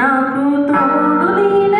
నాకు తోడు నీడ